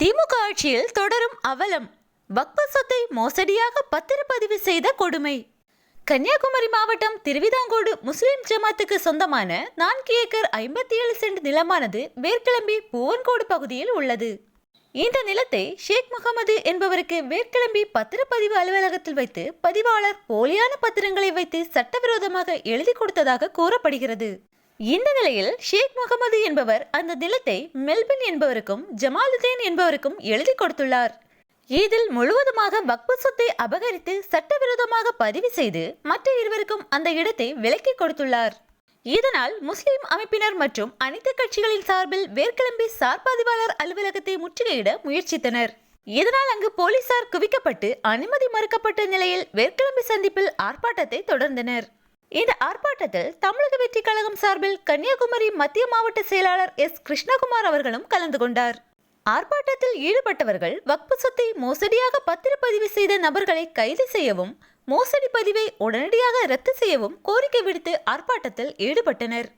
திமுக ஆட்சியில் தொடரும் அவலம். வக்ப சொத்தை மோசடியாக பத்திரப்பதிவு செய்த கொடுமை. கன்னியாகுமரி மாவட்டம் திருவிதாங்கோடு முஸ்லிம் ஜமாத்துக்கு சொந்தமான நான்கு ஏக்கர் ஐம்பத்தி ஏழு சென்ட் நிலமானது வேர்க்கிளம்பி பூவன்கோடு பகுதியில் உள்ளது. இந்த நிலத்தை ஷேக் முகமது என்பவருக்கு வேர்க்கிளம்பி பத்திரப்பதிவு அலுவலகத்தில் வைத்து பதிவாளர் போலியான பத்திரங்களை வைத்து சட்டவிரோதமாக எழுதி கொடுத்ததாக கூறப்படுகிறது. இந்த நிலையில் ஷேக் முகமது என்பவர் அந்த தினத்தை மெல்பின் என்பவருக்கும் ஜமாலுதீன் என்பவருக்கும் எழுதி கொடுத்துள்ளார். இதில் முழுவதுமாக வக்பு சொத்தை அபகரித்து சட்டவிரோதமாக பதிவு செய்து மற்ற இருவருக்கும் அந்த இடத்தை விலக்கி கொடுத்துள்ளார். இதனால் முஸ்லிம் அமைப்பினர் மற்றும் அனைத்து கட்சிகளின் சார்பில் வேர்க்கிளம்பி சார்பதிவாளர் அலுவலகத்தை முற்றுகையிட முயற்சித்தனர். இதனால் அங்கு போலீசார் குவிக்கப்பட்டு அனுமதி மறுக்கப்பட்ட நிலையில் வேர்க்கிளம்பி சந்திப்பில் ஆர்ப்பாட்டத்தை தொடர்ந்தனர். இந்த ஆர்ப்பாட்டத்தில் தமிழக வெற்றி கழகம் சார்பில் கன்னியாகுமரி மத்திய மாவட்ட செயலாளர் எஸ். கிருஷ்ணகுமார் அவர்களும் கலந்து கொண்டார். ஆர்ப்பாட்டத்தில் ஈடுபட்டவர்கள் வக்பு சொத்தை மோசடியாக பத்திரப்பதிவு செய்த நபர்களை கைது செய்யவும் மோசடி பதிவை உடனடியாக ரத்து செய்யவும் கோரிக்கை விடுத்து ஆர்ப்பாட்டத்தில் ஈடுபட்டனர்.